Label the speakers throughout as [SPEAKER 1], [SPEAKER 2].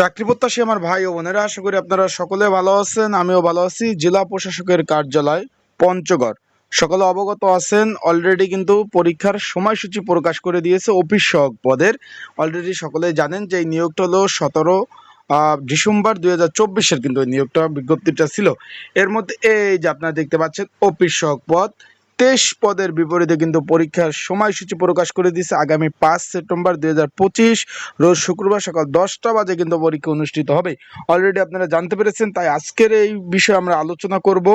[SPEAKER 1] চাকরি প্রত্যাশী আমার ভাই ও বোনেরা, আশা করি আপনারা সকলে ভালো আছেন, আমিও ভালো আছি। জেলা প্রশাসকের কার্যালয়, পঞ্চগড়। সকলে অবগত আছেন অলরেডি কিন্তু পরীক্ষার সময়সূচি প্রকাশ করে দিয়েছে অফিস সহক পদের। অলরেডি সকলে জানেন যে এই নিয়োগটা হলো সতেরো ডিসেম্বর দুই হাজার চব্বিশের কিন্তু এই নিয়োগটা বিজ্ঞপ্তিটা ছিল। এর মধ্যে এই যে আপনারা দেখতে পাচ্ছেন, অফিস সহক পদ। তেইশ পদের বিপরীতে কিন্তু পরীক্ষার সময়সূচি প্রকাশ করে দিয়েছে আগামী পাঁচ সেপ্টেম্বর দুই হাজার পঁচিশ। রোজ শুক্রবার সকাল দশটা বাজে কিন্তু পরীক্ষা অনুষ্ঠিত হবে। অলরেডি আপনারা জানতে পেরেছেন, তাই আজকের এই বিষয়ে আমরা আলোচনা করব।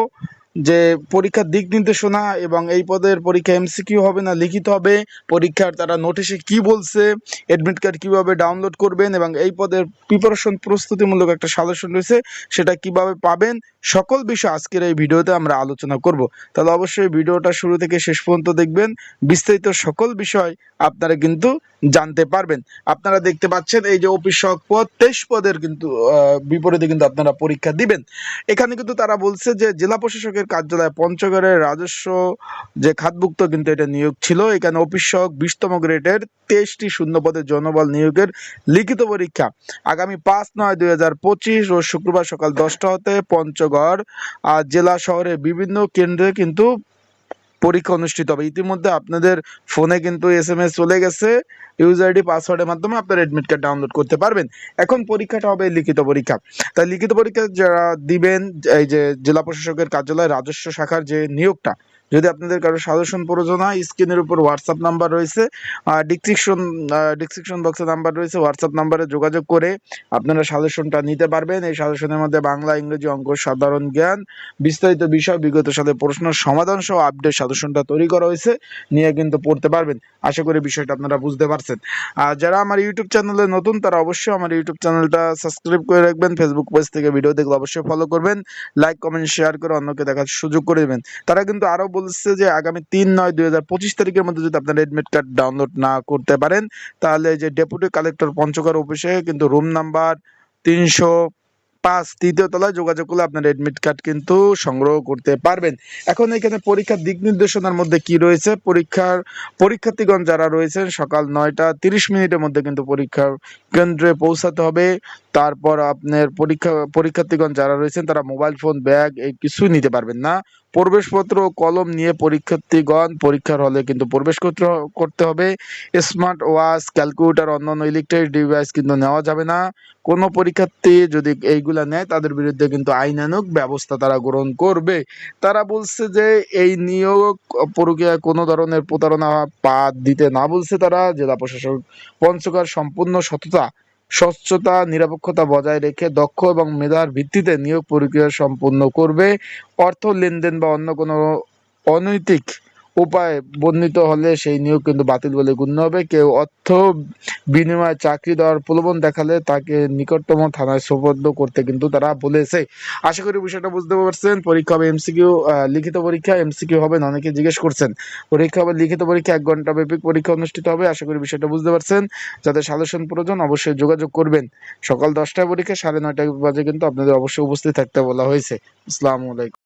[SPEAKER 1] যে পরীক্ষার দিক নির্দেশনা এবং এই পদের পরীক্ষা এমসিকিউ হবে না, লিখিত হবে। পরীক্ষার তারা নোটিশে কি বলছে অ্যাডমিট কার্ড কীভাবে ডাউনলোড করবেন এবং এই পদের প্রিপারেশন প্রস্তুতিমূলক একটা সাজেশন রয়েছে, সেটা কীভাবে পাবেন, সকল বিষয় আজকের এই ভিডিওতে আমরা আলোচনা করব। তাহলে অবশ্যই ভিডিওটা শুরু থেকে শেষ পর্যন্ত দেখবেন। বিস্তারিত সকল বিষয় আপনারা কিন্তু জানতে পারবেন। আপনারা দেখতে পাচ্ছেন এই যে অফিস পদ, তেইশ পদের কিন্তু বিপরীতে কিন্তু আপনারা পরীক্ষা দিবেন। এখানে কিন্তু তারা বলছে যে জেলা প্রশাসকের কার্যালয় পঞ্চগড়ের রাজস্ব যে খাতভুক্ত কিন্তু এটা নিয়োগ ছিল, এখানে অফিস সহ বিশতম গ্রেডের তেইশটি শূন্য পদে জনবল নিয়োগের লিখিত পরীক্ষা। আগামী পাঁচ নয় দুই হাজার পঁচিশ ও শুক্রবার সকাল দশটা হতে পঞ্চগড় জেলা শহরে বিভিন্ন কেন্দ্রে কিন্তু পরীক্ষা অনুষ্ঠিত হবে। ইতিমধ্যে আপনাদের ফোনে কিন্তু এস এম এস চলে গেছে। ইউজার আইডি পাসওয়ার্ডের মাধ্যমে আপনারা অ্যাডমিট কার্ড ডাউনলোড করতে পারবেন। এখন পরীক্ষাটা হবে লিখিত পরীক্ষা। তাই লিখিত পরীক্ষা যারা দিবেন, এই যে জেলা প্রশাসকের কার্যালয়, রাজস্ব শাখার যে নিয়োগটা যদি আপনাদের কারও সাজেশন প্রয়োজন হয় স্ক্রিনের উপর হোয়াটসঅ্যাপ নাম্বার রয়েছে ডিসক্রিপশন ডিসক্রিপশন বক্সে নাম্বার রয়েছে হোয়াটসঅ্যাপ নাম্বারে যোগাযোগ করে আপনারা সাজেশনটা নিতে পারবেন। এই সাজেশনের মধ্যে বাংলা, ইংরেজি অঙ্ক, সাধারণ জ্ঞান, বিস্তারিত বিষয় বিগত সালে প্রশ্ন, সমাধান সহ আপডেট সাজেশনটা তৈরি করা হয়েছে, নিয়ে কিন্তু পড়তে পারবেন। আশা করি বিষয়টা আপনারা বুঝতে পারছেন। আর যারা আমার ইউটিউব চ্যানেলে নতুন, তারা অবশ্যই আমার ইউটিউব চ্যানেলটা সাবস্ক্রাইব করে রাখবেন। ফেসবুক পেজ থেকে ভিডিও দেখলে অবশ্যই ফলো করবেন। লাইক কমেন্ট শেয়ার করে অন্যকে দেখার সুযোগ করে দেবেন। তারা কিন্তু আরও বলছে যে আগামী তিন নয় দুই হাজার পঁচিশ তারিখের মধ্যে যদি আপনার এডমিট কার্ড ডাউনলোড না করতে পারেন, তাহলে যে ডেপুটি কালেক্টর পঞ্চগড় অফিসে কিন্তু রুম নাম্বার তিনশো পাঁচ তৃতীয় তলায় যোগাযোগ করলে আপনার এডমিট কার্ড কিন্তু সংগ্রহ করতে পারবেন। এখন এখানে পরীক্ষার দিক নির্দেশনার মধ্যে কি রয়েছে? পরীক্ষার পরীক্ষার্থীগণ যারা রয়েছেন, সকাল নয়টা তিরিশ মিনিটের মধ্যে কিন্তু পরীক্ষার কেন্দ্রে পৌঁছাতে হবে। তারপর আপনার পরীক্ষা, পরীক্ষার্থীগণ যারা রয়েছেন, তারা মোবাইল ফোন ব্যাগ এই কিছুই নিতে পারবেন না। প্রবেশপত্র কলম নিয়ে পরীক্ষার্থীগণ পরীক্ষার হলে কিন্তু প্রবেশ করতে হবে। স্মার্ট ওয়াচ, ক্যালকুলেটর, অন্যান্য ইলেকট্রনিক ডিভাইস কিন্তু নেওয়া যাবে না। কোনো পরীক্ষার্থী যদি এইগুলা নেয়, তাদের বিরুদ্ধে কিন্তু আইনানুগ ব্যবস্থা তারা গ্রহণ করবে। তারা বলছে যে এই নিয়োগ প্রক্রিয়ায় কোনো ধরনের প্রতারণা পা দিতে না বলছে তারা। জেলা প্রশাসক পঞ্চগড় সম্পূর্ণ সততা স্বচ্ছতা, নিরপেক্ষতা বজায় রেখে দক্ষ এবং মেধার ভিত্তিতে নিয়োগ প্রক্রিয়া সম্পন্ন করবে। অর্থ লেনদেন বা অন্য কোনো অনৈতিক উপায় বর্ণিত হলে সেই নিয়োগ কিন্তু বাতিল বলে গণ্য হবে। কেউ অর্থ বিনিময়ে চাকরি দেওয়ার প্রলোভন দেখালে তাকে নিকটতম থানায় সোপর্দ করতে কিন্তু তারা বলেছে। আশা করি বিষয়টা বুঝতে পারছেন। পরীক্ষা হবে এমসিকিউ লিখিত পরীক্ষা। এমসিকিউ হবে অনেকে জিজ্ঞেস করছেন। পরীক্ষা হবে, লিখিত পরীক্ষা এক ঘণ্টা ব্যাপী পরীক্ষা অনুষ্ঠিত হবে। আশা করি বিষয়টা বুঝতে পারছেন। যাদের সাজেশন প্রয়োজন অবশ্যই যোগাযোগ করবেন। সকাল দশটায় পরীক্ষা, সাড়ে নয়টা বাজে কিন্তু আপনাদের অবশ্যই উপস্থিত থাকতে বলা হয়েছে। আসসালামু আলাইকুম।